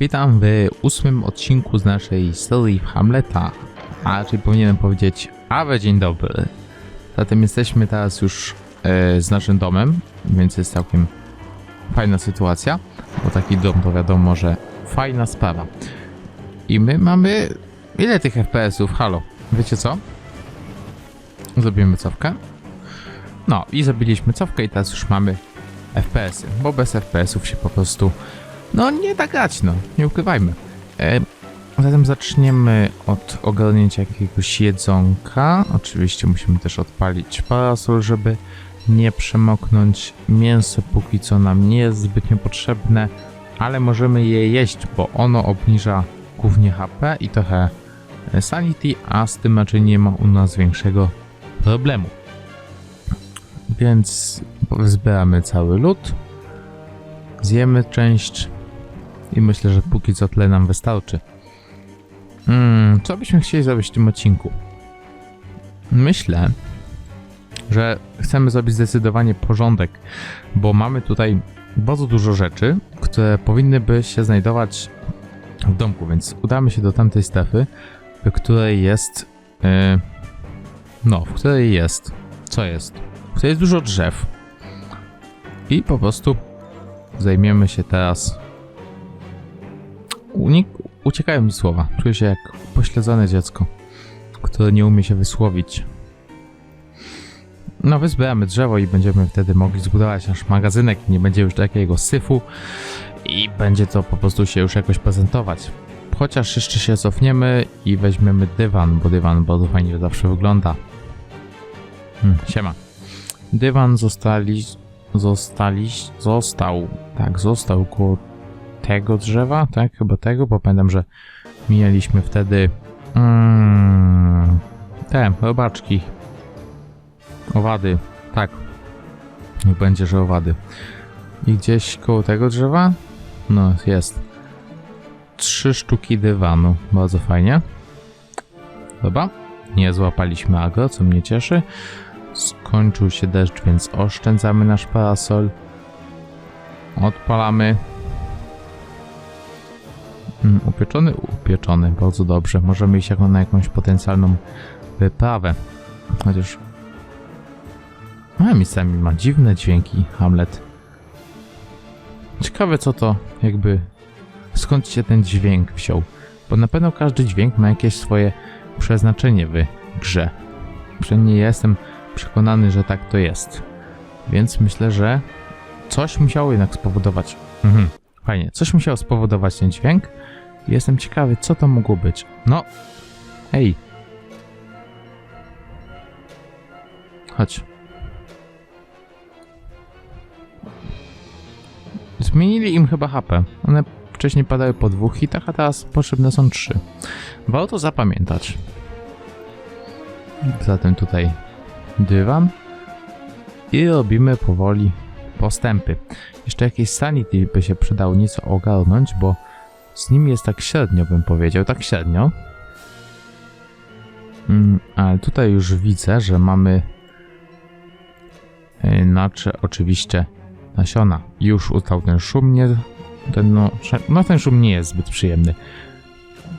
Witam w ósmym odcinku z naszej serii Hamleta, a raczej powinienem powiedzieć Awe dzień dobry. Zatem jesteśmy teraz już e, z naszym domem, więc jest całkiem fajna sytuacja, bo taki dom to wiadomo, że fajna sprawa. I my mamy... ile tych FPS-ów? Halo, wiecie co? Zrobimy cofkę. No i zrobiliśmy cofkę i teraz już mamy FPS-y, bo bez FPS-ów się po prostu no nie da grać, no, nie ukrywajmy. E, zatem zaczniemy od ogarnięcia jakiegoś jedzonka. Oczywiście musimy też odpalić parasol, żeby nie przemoknąć. Mięso póki co nam nie jest zbytnio potrzebne, ale możemy je jeść, bo ono obniża głównie HP i trochę e, sanity, a z tym raczej nie ma u nas większego problemu. Więc zbieramy cały lód, zjemy część i myślę, że póki co tyle nam wystarczy. Hmm, co byśmy chcieli zrobić w tym odcinku? Myślę, że chcemy zrobić zdecydowanie porządek, bo mamy tutaj bardzo dużo rzeczy, które powinny by się znajdować w domku, więc udamy się do tamtej strefy, w której jest. Yy, no, w której jest. Co jest? W której jest dużo drzew. I po prostu zajmiemy się teraz. Unik... Uciekają mi słowa. Czuję się jak pośledzone dziecko, które nie umie się wysłowić. No, wyzbieramy drzewo i będziemy wtedy mogli zbudować nasz magazynek. Nie będzie już takiego syfu i będzie to po prostu się już jakoś prezentować. Chociaż jeszcze się cofniemy i weźmiemy dywan, bo dywan bardzo fajnie zawsze wygląda. Hmm, siema. Dywan zostali, zostali, został, tak, został koło tego drzewa, tak, chyba tego, bo pamiętam, że mieliśmy wtedy mm, te robaczki, owady, tak, będzie, że owady. I gdzieś koło tego drzewa, no jest, trzy sztuki dywanu, bardzo fajnie. Dobra, nie złapaliśmy agro, co mnie cieszy. Skończył się deszcz, więc oszczędzamy nasz parasol. Odpalamy. Mm, upieczony? Upieczony, bardzo dobrze. Możemy iść jako na jakąś potencjalną wyprawę. Chociaż... A, miejscami ma dziwne dźwięki Hamlet. Ciekawe co to jakby... Skąd się ten dźwięk wziął? Bo na pewno każdy dźwięk ma jakieś swoje przeznaczenie w grze. Przynajmniej jestem przekonany, że tak to jest. Więc myślę, że coś musiało jednak spowodować. Mhm, fajnie. Coś musiało spowodować ten dźwięk. Jestem ciekawy, co to mogło być. No, hej. Chodź. Zmienili im chyba HP. One wcześniej padały po dwóch hitach, a teraz potrzebne są trzy. Warto zapamiętać. Zatem tutaj dywan i robimy powoli postępy. Jeszcze jakieś sanity by się przydało nieco ogarnąć, bo z nim jest tak średnio, bym powiedział, tak średnio. Mm, ale tutaj już widzę, że mamy znaczy oczywiście nasiona. Już ustał ten szum, nie, ten no, no ten szum nie jest zbyt przyjemny.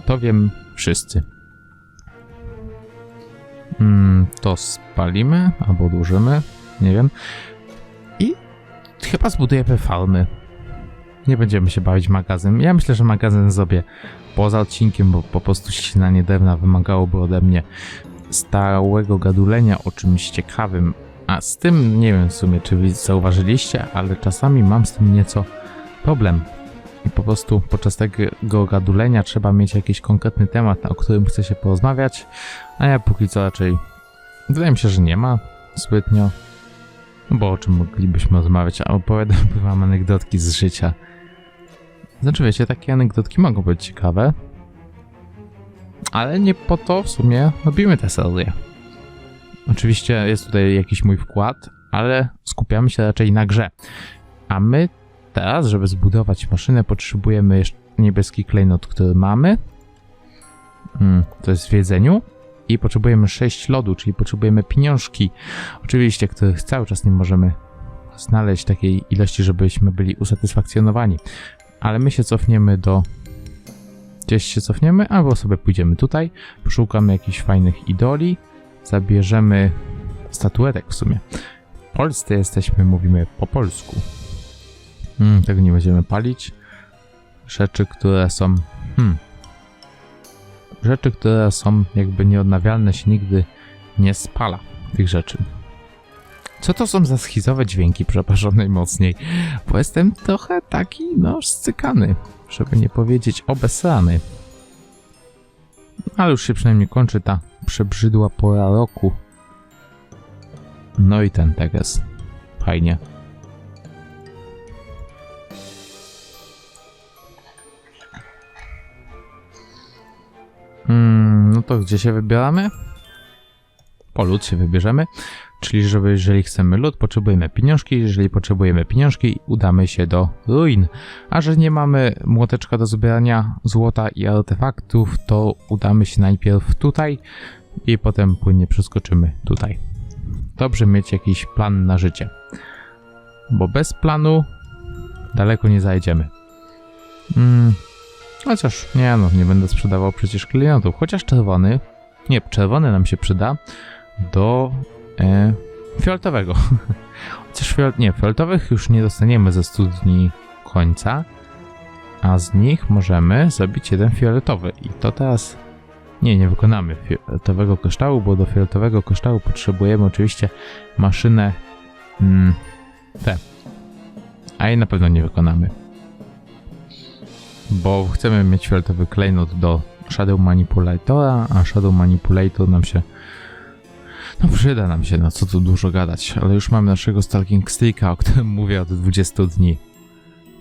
To wiem wszyscy. Mm, to spalimy albo odłożymy, nie wiem. I chyba zbudujemy farmy. Nie będziemy się bawić magazyn. Ja myślę, że magazyn zrobię poza odcinkiem, bo po prostu ścinanie drewna wymagałoby ode mnie stałego gadulenia o czymś ciekawym. A z tym, nie wiem w sumie, czy zauważyliście, ale czasami mam z tym nieco problem. I po prostu podczas tego gadulenia trzeba mieć jakiś konkretny temat, o którym chce się porozmawiać, a ja póki co raczej wydaje mi się, że nie ma zbytnio. Bo o czym moglibyśmy rozmawiać? A opowiadam wam anegdotki z życia. Znaczy wiecie, takie anegdotki mogą być ciekawe, ale nie po to w sumie robimy tę serię. Oczywiście jest tutaj jakiś mój wkład, ale skupiamy się raczej na grze. A my teraz, żeby zbudować maszynę, potrzebujemy jeszcze niebieski klejnot, który mamy. Mm, to jest w jedzeniu. I potrzebujemy 6 lodu, czyli potrzebujemy pieniążki. Oczywiście, których cały czas nie możemy znaleźć takiej ilości, żebyśmy byli usatysfakcjonowani. Ale my się cofniemy do gdzieś się cofniemy, albo sobie pójdziemy tutaj, poszukamy jakichś fajnych idoli, zabierzemy statuetek w sumie. W Polsce jesteśmy, mówimy po polsku. Mm, tego nie będziemy palić. Rzeczy, które są... Hmm, rzeczy, które są jakby nieodnawialne, się nigdy nie spala tych rzeczy. Co to są za schizowe dźwięki, przepraszam najmocniej, bo jestem trochę taki, no, scykany, żeby nie powiedzieć obesrany. Ale już się przynajmniej kończy ta przebrzydła pora roku. No i ten teges. Fajnie. Mm, no to gdzie się wybieramy? Po lód się wybierzemy. Czyli, żeby jeżeli chcemy lód, potrzebujemy pieniążki. Jeżeli potrzebujemy pieniążki, udamy się do ruin. A że nie mamy młoteczka do zbierania złota i artefaktów, to udamy się najpierw tutaj i potem płynnie przeskoczymy tutaj. Dobrze mieć jakiś plan na życie. Bo bez planu daleko nie zajdziemy. Mm, chociaż nie no, nie będę sprzedawał przecież klientów. Chociaż czerwony, nie, czerwony nam się przyda do e, fioletowego. Chociaż fiol, nie, fioletowych już nie dostaniemy ze studni końca, a z nich możemy zrobić jeden fioletowy. I to teraz nie, nie wykonamy fioletowego kryształu, bo do fioletowego kryształu potrzebujemy oczywiście maszynę mm, T. A jej na pewno nie wykonamy. Bo chcemy mieć fioletowy klejnot do Shadow Manipulatora, a Shadow Manipulator nam się no przyda nam się, no co tu dużo gadać, ale już mamy naszego Stalking Sticka, o którym mówię od 20 dni.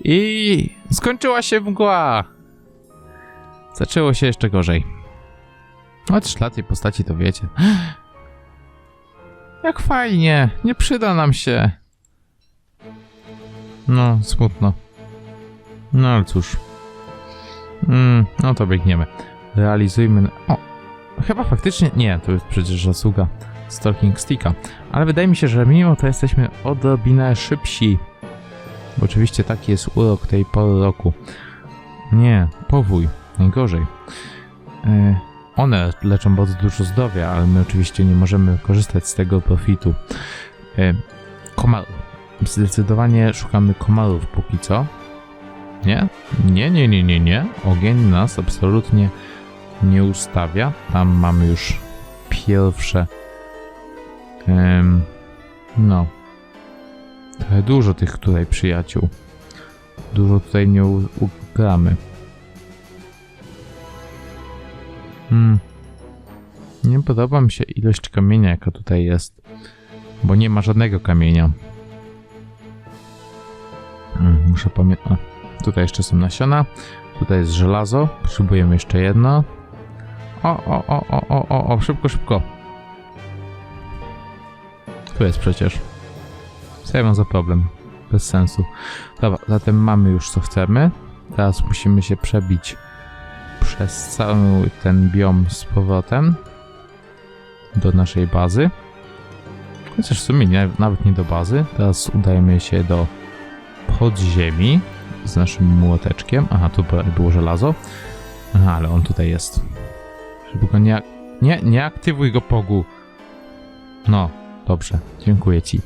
I skończyła się mgła! Zaczęło się jeszcze gorzej. Szlat tej postaci to wiecie. Jak fajnie, nie przyda nam się. No, smutno. No ale cóż. Mm, no to biegniemy. Realizujmy... O, chyba faktycznie... Nie, to jest przecież zasługa Stalking Sticka. Ale wydaje mi się, że mimo to jesteśmy odrobinę szybsi. Bo oczywiście taki jest urok tej pory roku. Nie, powój. Najgorzej. E, one leczą bardzo dużo zdrowia, ale my oczywiście nie możemy korzystać z tego profitu. E, komarów. Zdecydowanie szukamy komarów póki co. Nie? Nie, nie, nie, nie, nie. Ogień nas absolutnie nie ustawia. Tam mamy już pierwsze No. Trochę dużo tych tutaj przyjaciół. Dużo tutaj nie ugramy. Hmm. Nie podoba mi się ilość kamienia, jaka tutaj jest. Bo nie ma żadnego kamienia. Hmm, muszę pamiętać. Tutaj jeszcze są nasiona. Tutaj jest żelazo. Potrzebujemy jeszcze jedno. O, o, o, o, o, o, o, szybko, szybko. Tu jest przecież. Co ja mam za problem? Bez sensu. Dobra, zatem mamy już co chcemy. Teraz musimy się przebić przez cały ten biom z powrotem do naszej bazy. Chociaż w sumie nie, nawet nie do bazy. Teraz udajemy się do podziemi z naszym młoteczkiem. Aha, tu było żelazo. Aha, ale on tutaj jest. Żeby go nie... Nie, nie aktywuj go, Pogu. No, Dobrze, dziękuję ci.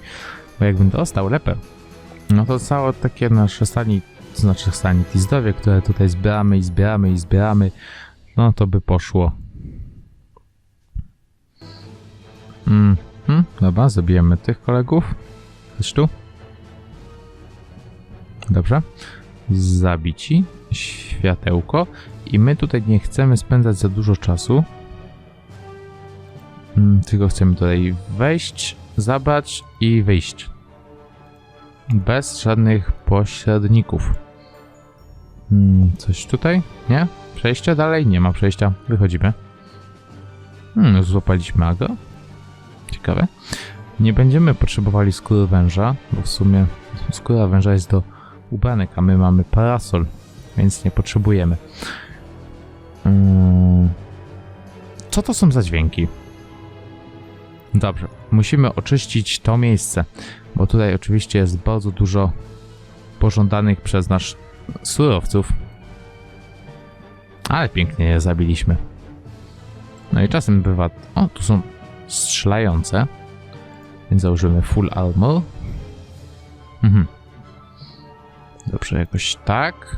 Bo jakbym dostał lepę, no to całe takie nasze sanity, to znaczy sanity zdrowie, które tutaj zbieramy i zbieramy i zbieramy, no to by poszło. Mhm, dobra, zabijemy tych kolegów. Chodź tu. Dobrze. Zabici. Światełko. I my tutaj nie chcemy spędzać za dużo czasu. Mm, tylko chcemy tutaj wejść, zabrać i wyjść. Bez żadnych pośredników. Hmm, coś tutaj? Nie? Przejście dalej? Nie ma przejścia. Wychodzimy. Hmm, złapaliśmy agro. Ciekawe. Nie będziemy potrzebowali skóry węża, bo w sumie skóra węża jest do ubranek, a my mamy parasol, więc nie potrzebujemy. Hmm. Co to są za dźwięki? Dobrze, musimy oczyścić to miejsce, bo tutaj oczywiście jest bardzo dużo pożądanych przez nas surowców. Ale pięknie je zabiliśmy. No i czasem bywa... O, tu są strzelające. Więc założymy full armor. Mhm. Dobrze, jakoś tak.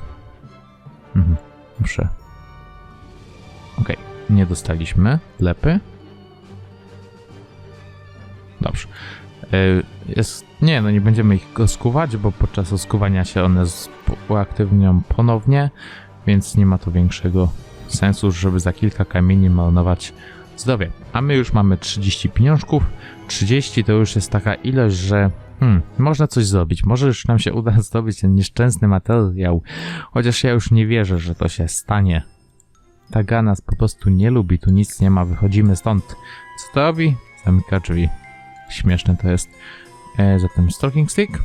Mhm. Dobrze. Okej, nie dostaliśmy lepy. Dobrze. Y, Jest, nie, no nie będziemy ich oskuwać, bo podczas oskuwania się one uaktywnią ponownie, więc nie ma to większego sensu, żeby za kilka kamieni marnować zdrowie. A my już mamy 30 pieniążków. 30 to już jest taka ilość, że hmm, można coś zrobić. Może już nam się uda zdobyć ten nieszczęsny materiał. Chociaż ja już nie wierzę, że to się stanie. Ta gra nas po prostu nie lubi, tu nic nie ma, wychodzimy stąd. Co to robi? Zamyka drzwi. Śmieszne to jest. E, zatem stalking stick?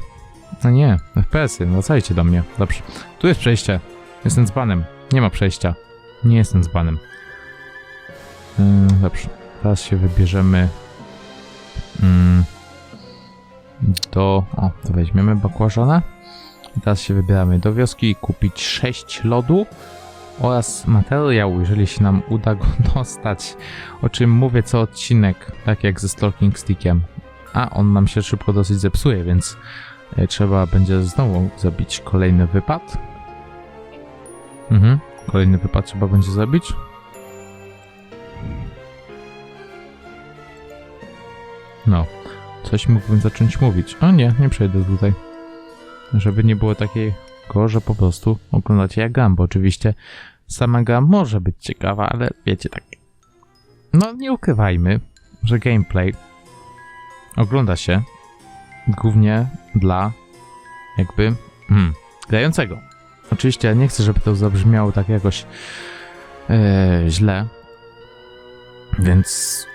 No nie, FPS-y, wracajcie do mnie. Dobrze. Tu jest przejście. Jestem z panem. Nie ma przejścia. Nie jestem z panem. E, dobrze. Teraz się wybierzemy mm, do... O, to weźmiemy bakłażana. Teraz się wybieramy do wioski kupić 6 lodu oraz materiał, jeżeli się nam uda go dostać, o czym mówię co odcinek, tak jak ze Stalking Stickiem. A on nam się szybko dosyć zepsuje, więc e, trzeba będzie znowu zrobić kolejny wypad. Mhm, kolejny wypad trzeba będzie zrobić. No, coś mógłbym zacząć mówić. O nie, nie przejdę tutaj. Żeby nie było takiego, że po prostu oglądacie jak gram, oczywiście sama gra może być ciekawa, ale wiecie tak. No nie ukrywajmy, że gameplay ogląda się głównie dla jakby hmm, grającego. Oczywiście ja nie chcę, żeby to zabrzmiało tak jakoś e, źle, więc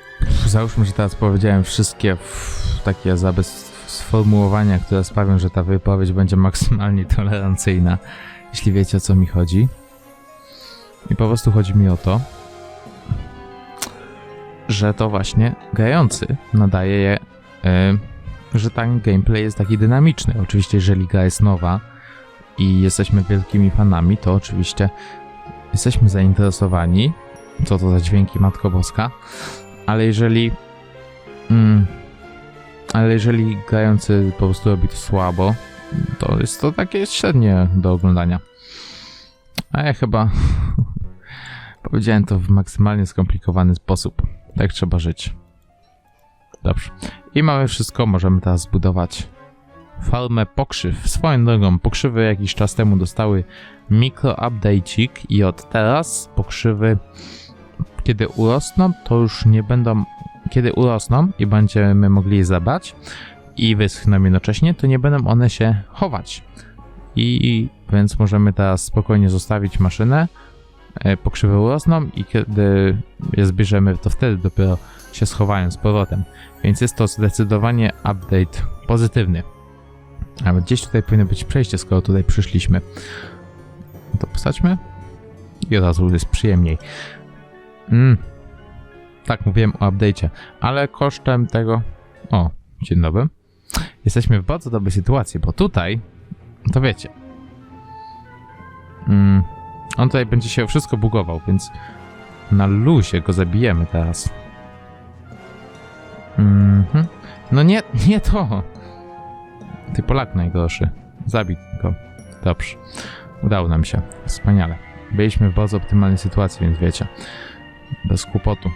załóżmy, że teraz powiedziałem wszystkie takie zabez sformułowania, które sprawią, że ta wypowiedź będzie maksymalnie tolerancyjna, jeśli wiecie o co mi chodzi. I po prostu chodzi mi o to, że to właśnie grający nadaje je, e, że ten gameplay jest taki dynamiczny. Oczywiście, jeżeli gra jest nowa i jesteśmy wielkimi fanami, to oczywiście jesteśmy zainteresowani, co to za dźwięki Matko Boska, ale jeżeli mm, ale jeżeli grający po prostu robi to słabo, to jest to takie średnie do oglądania. A ja chyba powiedziałem to w maksymalnie skomplikowany sposób. Tak trzeba żyć. Dobrze. I mamy wszystko, możemy teraz zbudować farmę pokrzyw. Swoją drogą, pokrzywy jakiś czas temu dostały mikro-update'ik i od teraz pokrzywy, kiedy urosną, to już nie będą, kiedy urosną i będziemy mogli je zabrać i wyschną jednocześnie, to nie będą one się chować. I więc możemy teraz spokojnie zostawić maszynę, e, pokrzywy urosną i kiedy je zbierzemy, to wtedy dopiero się schowają z powrotem. Więc jest to zdecydowanie update pozytywny. Ale gdzieś tutaj powinno być przejście, skoro tutaj przyszliśmy. To posadźmy. I od razu jest przyjemniej. Mm. Tak, mówiłem o update'cie, ale kosztem tego... O, dzień dobry. Jesteśmy w bardzo dobrej sytuacji, bo tutaj, to wiecie, mm, on tutaj będzie się wszystko bugował, więc na luzie go zabijemy teraz. Mhm. No nie, nie to. Ty Polak najgorszy. Zabij go. Dobrze. Udało nam się. Wspaniale. Byliśmy w bardzo optymalnej sytuacji, więc wiecie. Bez kłopotu.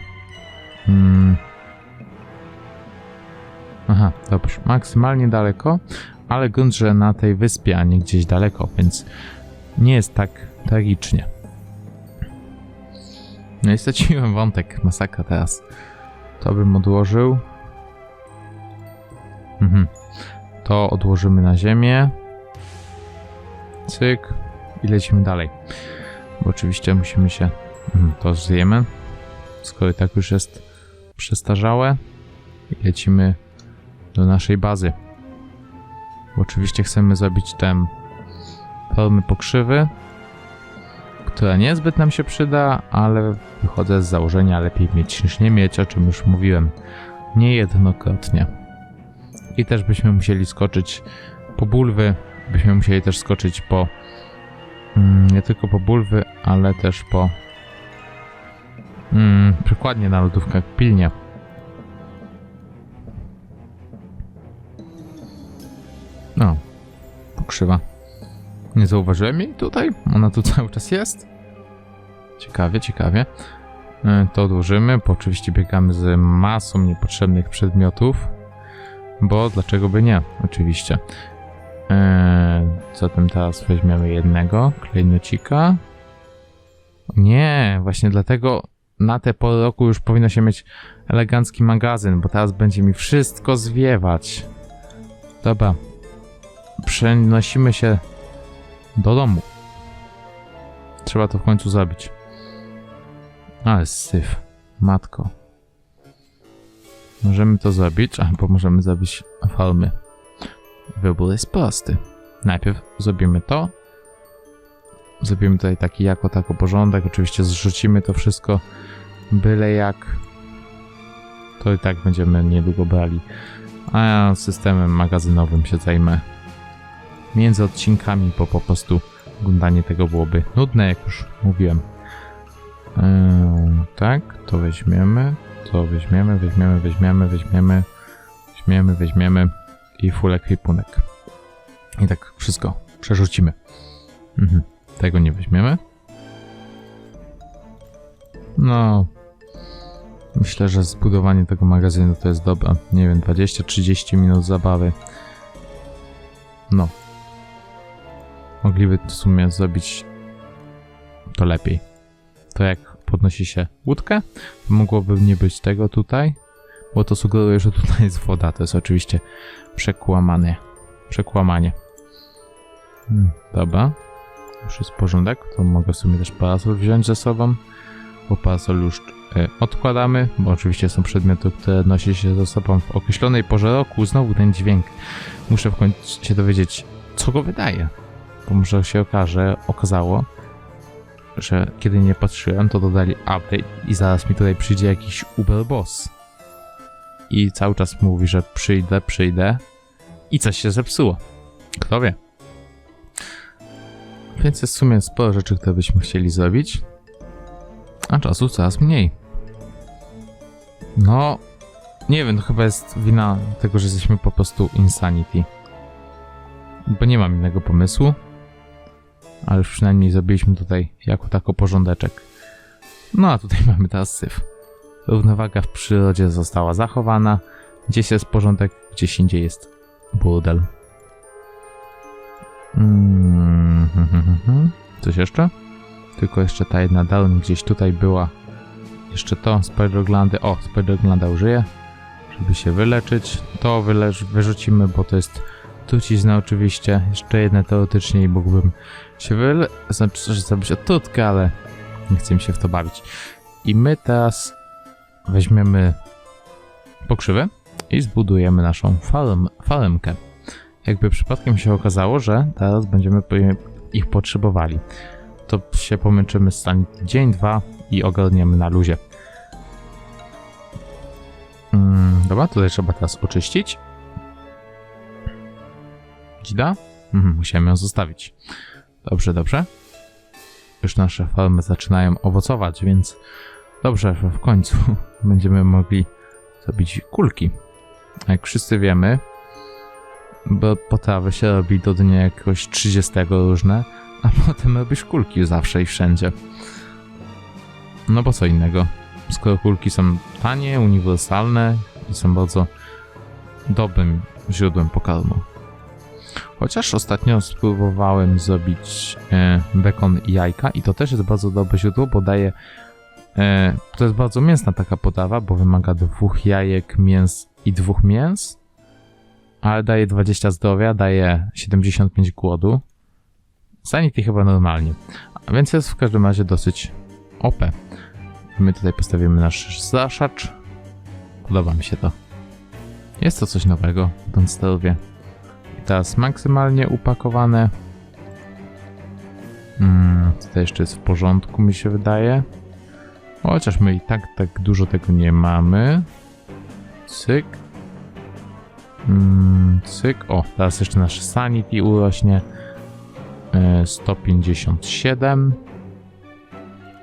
Mm. Aha, dobrze. Maksymalnie daleko, ale grunt, że na tej wyspie, a nie gdzieś daleko, więc nie jest tak tragicznie. No i straciłem wątek. Masakra teraz. To bym odłożył. Mhm. To odłożymy na ziemię. Cyk. I lecimy dalej. Bo oczywiście musimy się... Mhm, to zjemy. Skoro tak już jest przestarzałe. I lecimy do naszej bazy. Bo oczywiście chcemy zrobić tę formy pokrzywy, która niezbyt nam się przyda, ale wychodzę z założenia lepiej mieć niż nie mieć, o czym już mówiłem niejednokrotnie. I też byśmy musieli skoczyć po bulwy, byśmy musieli też skoczyć po mm, nie tylko po bulwy, ale też po Mm, przykładnie na lodówkach, pilnie. No, pokrzywa. Nie zauważyłem jej tutaj? Ona tu cały czas jest? Ciekawie, ciekawie. E, To odłożymy, bo oczywiście biegamy z masą niepotrzebnych przedmiotów. Bo dlaczego by nie? Oczywiście. Zatem teraz weźmiemy jednego klejnocika. Nie, właśnie dlatego na te pory roku już powinno się mieć elegancki magazyn, bo teraz będzie mi wszystko zwiewać. Dobra. Przenosimy się do domu. Trzeba to w końcu zrobić. Ale syf. Matko. Możemy to zrobić, albo możemy zrobić farmy. Wybór jest prosty. Najpierw zrobimy to. Zrobimy tutaj taki jako tako porządek. Oczywiście zrzucimy to wszystko byle jak. To i tak będziemy niedługo brali. A ja systemem magazynowym się zajmę między odcinkami, bo po prostu oglądanie tego byłoby nudne, jak już mówiłem. Yy, tak, to weźmiemy, to weźmiemy, weźmiemy, weźmiemy, weźmiemy, weźmiemy, weźmiemy i full ekwipunek. I tak wszystko przerzucimy. Mhm. Tego nie weźmiemy. No. Myślę, że zbudowanie tego magazynu to jest dobre. Nie wiem, 20-30 minut zabawy. No. Mogliby w sumie zrobić to lepiej. To jak podnosi się łódkę, mogłoby nie być tego tutaj, bo to sugeruje, że tutaj jest woda. To jest oczywiście przekłamanie. Przekłamanie. Hmm, dobra. Już jest porządek, to mogę w sumie też parasol wziąć ze sobą, bo parasol już e, odkładamy, bo oczywiście są przedmioty, które nosi się ze sobą w określonej porze roku. Znowu ten dźwięk. Muszę w końcu się dowiedzieć, co go wydaje. Bo może się okaże, okazało, że kiedy nie patrzyłem, to dodali update i zaraz mi tutaj przyjdzie jakiś Uber Boss. I cały czas mówi, że przyjdę, przyjdę i coś się zepsuło. Kto wie? Więc jest w sumie sporo rzeczy, które byśmy chcieli zrobić, a czasu coraz mniej. No, nie wiem, to chyba jest wina tego, że jesteśmy po prostu Insanity. Bo nie mam innego pomysłu. Ale już przynajmniej zrobiliśmy tutaj jako tako porządeczek. No a tutaj mamy teraz syf. Równowaga w przyrodzie została zachowana. Gdzieś jest porządek, gdzieś indziej jest burdel. Mm, hmm. Coś jeszcze? Tylko jeszcze ta jedna down gdzieś tutaj była. Jeszcze to, spiderglandy. O, spiderglanda użyję, żeby się wyleczyć. To wylecz, wyrzucimy, bo to jest trucizna oczywiście. Jeszcze jedne teoretycznie i mógłbym się wyle... Znaczy, że zrobić otrutkę, ale nie chcę mi się w to bawić. I my teraz weźmiemy pokrzywę i zbudujemy naszą farm, farmkę. Jakby przypadkiem się okazało, że teraz będziemy ich potrzebowali. To się pomęczymy Sanity dzień, dwa i ogarniemy na luzie. Mm, dobra, tutaj trzeba teraz oczyścić. Dzida? Mhm, musiałem ją zostawić. Dobrze, dobrze. Już nasze farmy zaczynają owocować, więc dobrze, że w końcu będziemy mogli zrobić kulki. Jak wszyscy wiemy, bo potrawy się robi do dnia jakiegoś 30 różne, a potem robisz kulki zawsze i wszędzie. No bo co innego. Skoro kulki są tanie, uniwersalne i są bardzo dobrym źródłem pokarmu. Chociaż ostatnio spróbowałem zrobić e, bekon i jajka i to też jest bardzo dobre źródło, bo daje e, to jest bardzo mięsna taka podawa, bo wymaga dwóch jajek, mięs i dwóch mięs, ale daje 20 zdrowia, daje 75 głodu. Sanity chyba normalnie. A więc jest w każdym razie dosyć OP. My tutaj postawimy nasz zaszacz. Podoba mi się to. Jest to coś nowego w. I teraz maksymalnie upakowane. Mm, tutaj jeszcze jest w porządku, mi się wydaje. Chociaż my i tak tak dużo tego nie mamy. Cyk. Mm, cyk. O, teraz jeszcze nasz sanity urośnie. E, 157.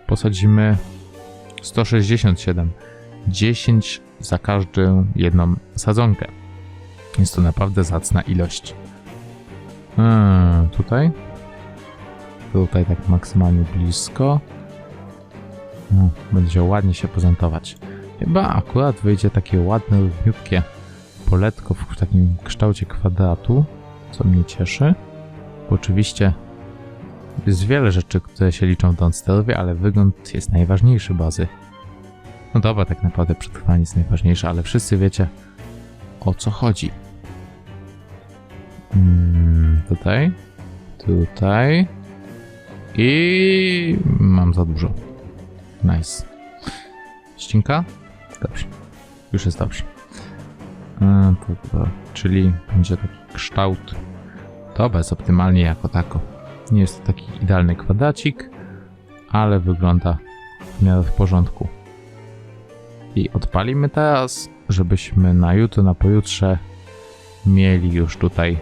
Posadzimy 167. 10 za każdą jedną sadzonkę. Jest to naprawdę zacna ilość. Hmm, tutaj? Tutaj tak maksymalnie blisko. No, będzie się ładnie się prezentować. Chyba akurat wyjdzie takie ładne, równiutkie poletko w takim kształcie kwadratu, co mnie cieszy. Bo oczywiście jest wiele rzeczy, które się liczą w Downsterowie, ale wygląd jest najważniejszy bazy. No dobra, tak naprawdę przetrwanie jest najważniejsze, ale wszyscy wiecie o co chodzi. Mm, tutaj, tutaj i mam za dużo. Nice. Ścinka? Dobrze. Już jest dobrze. E, to, to, czyli będzie taki kształt. Dobra, jest optymalnie jako tako. Nie jest to taki idealny kwadracik, ale wygląda w miarę w porządku. I odpalimy teraz, żebyśmy na jutro, na pojutrze mieli już tutaj...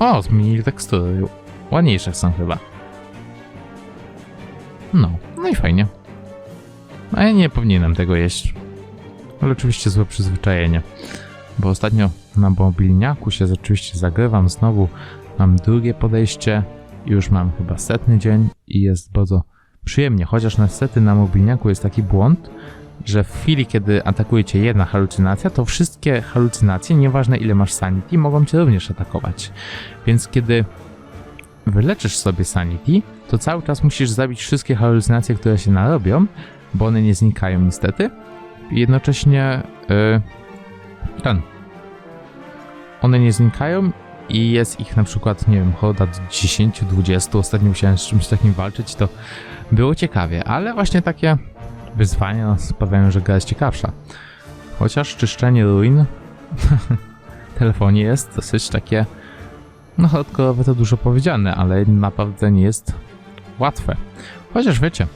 O, zmienili tekstury. Ładniejsze są chyba. No, no i fajnie. A ja nie powinienem tego jeść. Ale oczywiście złe przyzwyczajenie. Bo ostatnio na mobilniaku się rzeczywiście zagrywam znowu. Mam drugie podejście. Już mam chyba setny dzień i jest bardzo przyjemnie. Chociaż niestety na mobilniaku jest taki błąd, że w chwili, kiedy atakuje cię jedna halucynacja, to wszystkie halucynacje, nieważne ile masz sanity, mogą cię również atakować. Więc kiedy wyleczysz sobie sanity, to cały czas musisz zabić wszystkie halucynacje, które się narobią, bo one nie znikają niestety. Jednocześnie yy, ten. One nie znikają i jest ich na przykład, nie wiem, horda 10-20. Ostatnio musiałem z czymś takim walczyć, to było ciekawie, ale właśnie takie wyzwania sprawiają, że gra jest ciekawsza. Chociaż czyszczenie ruin w telefonie jest dosyć takie, no hardkorowe to dużo powiedziane, ale naprawdę nie jest łatwe. Chociaż wiecie,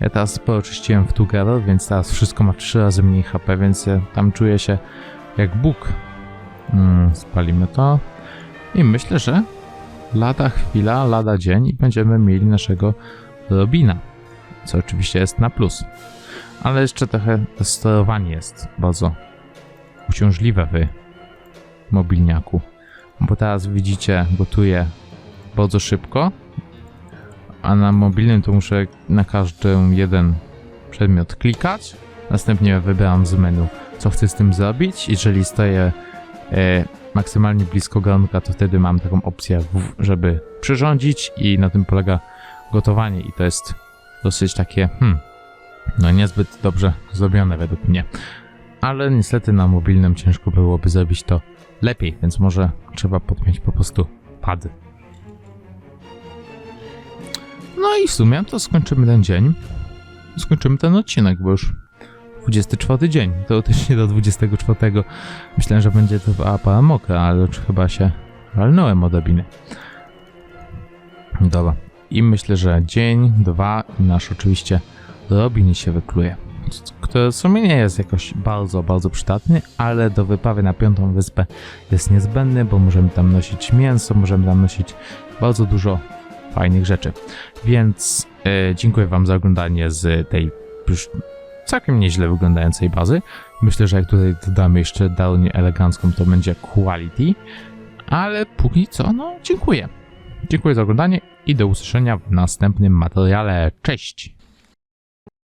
ja teraz sporo w Together, więc teraz wszystko ma 3 razy mniej HP, więc ja tam czuję się jak Bóg. Mm, spalimy to. I myślę, że lada chwila, lada dzień i będziemy mieli naszego Robina. Co oczywiście jest na plus. Ale jeszcze trochę to sterowanie jest bardzo uciążliwe w mobilniaku. Bo teraz widzicie, gotuję bardzo szybko, a na mobilnym to muszę na każdy jeden przedmiot klikać. Następnie wybieram z menu, co chcę z tym zrobić. Jeżeli stoję e, maksymalnie blisko garnka, to wtedy mam taką opcję, żeby przyrządzić i na tym polega gotowanie i to jest dosyć takie, hmm, no niezbyt dobrze zrobione według mnie. Ale niestety na mobilnym ciężko byłoby zrobić to lepiej, więc może trzeba podpiąć po prostu pady. No i w sumie to skończymy ten dzień. Skończymy ten odcinek, bo już 24 dzień. Teoretycznie do 24. Myślałem, że będzie to para mokra, ale chyba się walnąłem od obiny. Dobra. I myślę, że dzień, dwa i nasz oczywiście Robin się wykluje. Który w sumie nie jest jakoś bardzo, bardzo przydatny, ale do wyprawy na piątą wyspę jest niezbędny, bo możemy tam nosić mięso, możemy tam nosić bardzo dużo fajnych rzeczy. Więc e, dziękuję Wam za oglądanie z tej już całkiem nieźle wyglądającej bazy. Myślę, że jak tutaj dodamy jeszcze dalej elegancką, to będzie quality. Ale póki co, no dziękuję. Dziękuję za oglądanie i do usłyszenia w następnym materiale. Cześć!